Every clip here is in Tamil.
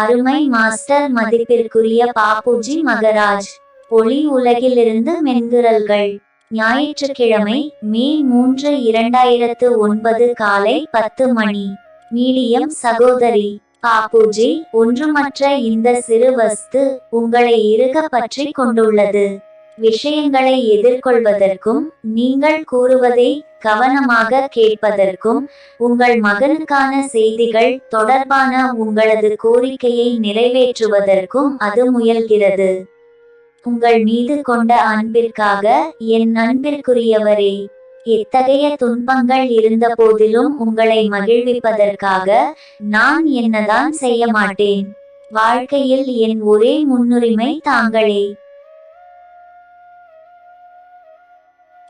அருமை மாஸ்டர் மதிப்பிற்குரிய பாப்புஜி மகராஜ். ஒளி உலகிலிருந்து மென்குரல்கள். ஞாயிற்றுக்கிழமை மே மூன்று இரண்டாயிரத்து ஒன்பது காலை பத்து மணி. மீடியம் சகோதரி பாப்புஜி ஒன்றுமற்ற இந்த சிறு வஸ்து உங்களை இருக பற்றி கொண்டுள்ளது. விஷயங்களை எதிர்கொள்வதற்கும் நீங்கள் கூறுவதை கவனமாக கேட்பதற்கும் உங்கள் மகனுக்கான செய்திகள் தொடர்பான உங்களது கோரிக்கையை நிறைவேற்றுவதற்கும் அது முயல்கிறது. உங்கள் மீது கொண்ட அன்பிற்காக என் அன்பிற்குரியவரே எத்தகைய துன்பங்கள் இருந்த போதிலும் உங்களை மகிழ்விப்பதற்காக நான் என்னதான் செய்ய மாட்டேன். வாழ்க்கையில் என் ஒரே முன்னுரிமை தாங்களே.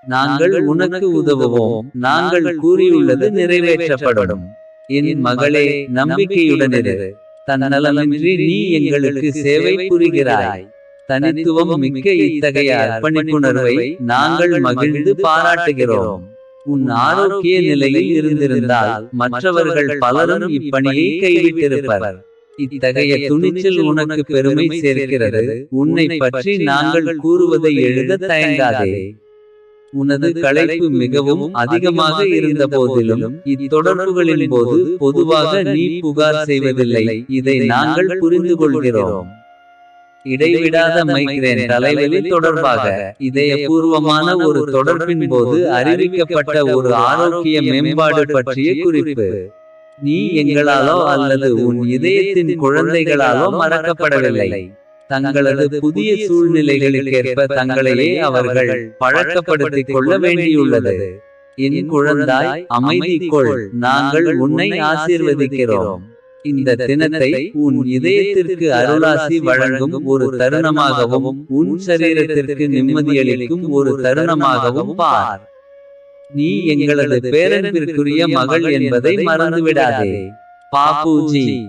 நாங்கள் உனக்கு உதவுவோம். நாங்கள் கூறியுள்ளது நிறைவேற்றப்படும். என் மகளே நம்பிக்கையுடனிரு தன்னலமின்றி நீ எங்களுக்கு சேவை புரிகிறாய். தனித்துவம் மிக்க இத்தகைய அர்ப்பணிப்புணர்வை நாங்கள் மகிழ்ந்து பாராட்டுகிறோம். உன் ஆரோக்கிய நிலையில் இருந்திருந்தால் மற்றவர்கள் பலரும் இப்பணியை கைவிட்டிருப்பர். இத்தகைய துணிச்சல் உனக்கு பெருமை சேர்க்கிறது. உன்னை பற்றி நாங்கள் கூறுவதை எழுத தயங்காதே. உனது களைப்பு மிகவும் அதிகமாக இருந்த போதிலும் இத்தொடர்புகளின் போது பொதுவாக நீ புகார் செய்வதில்லை. இதை நாங்கள் புரிந்து கொள்கிறோம். இடைவிடாத மைக்ரேன் தலைவலி தொடர்பாக இதயபூர்வமான ஒரு தொடர்பின் போது அறிவிக்கப்பட்ட ஒரு ஆரோக்கிய மேம்பாடு பற்றிய குறிப்பு. நீ எங்களாலோ அல்லது உன் இதயத்தின் குழந்தைகளாலோ மறக்கப்படவில்லை. தங்களது புதிய சூழ்நிலைகளுக்கேற்ப தங்களையே அவர்கள் பழக்கப்படுத்திக் கொள்ள வேண்டியுள்ளது. என் குழந்தாய் அமைதி கொள். நாங்கள் உன்னை ஆசீர்வதிக்கிறோம். இந்த தினத்தை உன் இதயத்திற்கு அருளாசி வழங்கும் ஒரு தருணமாகவும் உன் சரீரத்திற்கு நிம்மதியளிக்கும் ஒரு தருணமாகவும் பார். நீ எங்களது பேரன்பிற்குரிய மகள் என்பதை மறந்துவிடாதே. பாப்புஜி